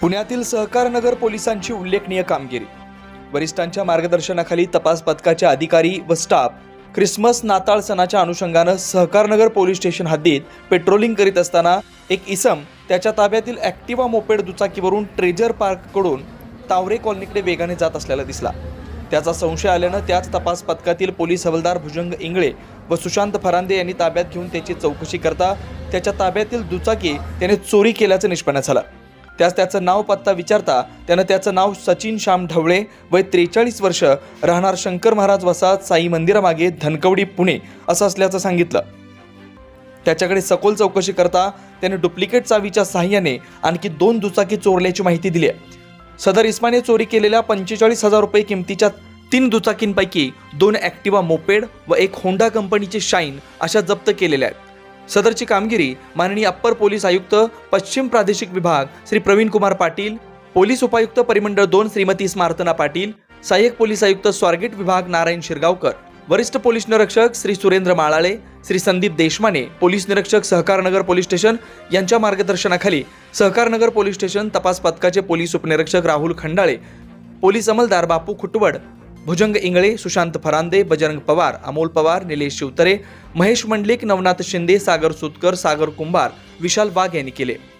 पुण्यातील सहकारनगर पोलिसांची उल्लेखनीय कामगिरी. वरिष्ठांच्या मार्गदर्शनाखाली तपास पथकाचे अधिकारी व स्टाफ ख्रिसमस नाताळ सणाच्या अनुषंगानं सहकारनगर पोलीस स्टेशन हद्दीत पेट्रोलिंग करीत असताना एक इसम त्याच्या ताब्यातील ॲक्टिवा मोपेड दुचाकीवरून ट्रेजर पार्ककडून तावरे कॉलनीकडे वेगाने जात असलेला दिसला. त्याचा संशय आल्यानं त्याच तपास पथकातील पोलीस हवालदार भुजंग इंगळे व सुशांत फरांदे यांनी ताब्यात घेऊन त्याची चौकशी करता त्याच्या ताब्यातील दुचाकी त्याने चोरी केल्याचं निष्पन्न झालं. त्यास त्याचं नाव पत्ता विचारता त्यानं त्याचं नाव सचिन श्याम ढवळे वय त्रेचाळीस वर्ष राहणार शंकर महाराज वसाहत साई मंदिरामागे धनकवडी पुणे असं असल्याचं सांगितलं. त्याच्याकडे सखोल चौकशी करता त्याने डुप्लिकेट चावीच्या सहाय्याने आणखी दोन दुचाकी चोरल्याची माहिती दिली आहे. सदर इस्माने चोरी केलेल्या पंचेचाळीस हजार रुपये किमतीच्या तीन दुचाकींपैकी दोन ॲक्टिवा मोपेड व एक होंडा कंपनीचे शाईन अशा जप्त केलेल्या आहेत. सदरची कामगिरी माननीय अप्पर पोलीस आयुक्त पश्चिम प्रादेशिक विभाग श्री प्रवीण कुमार पाटील पोलीस उपायुक्त परिमंडळ दोन श्रीमती स्मार्तना पाटील सहाय्यक पोलीस आयुक्त स्वारगेट विभाग नारायण शिरगावकर वरिष्ठ पोलीस निरीक्षक श्री सुरेंद्र माळाळे श्री संदीप देशमाने पोलीस निरीक्षक सहकारनगर पोलीस स्टेशन यांच्या मार्गदर्शनाखाली सहकारनगर पोलीस स्टेशन तपास पथकाचे पोलीस उपनिरीक्षक राहुल खंडाळे पोलीस अंमलदार बापू खुटवड भुजंग इंगळे सुशांत फरांदे बजरंग पवार अमोल पवार निलेश शिवतरे महेश मंडलिक नवनाथ शिंदे सागर सुतकर सागर कुंभार विशाल वाघ यांनी केले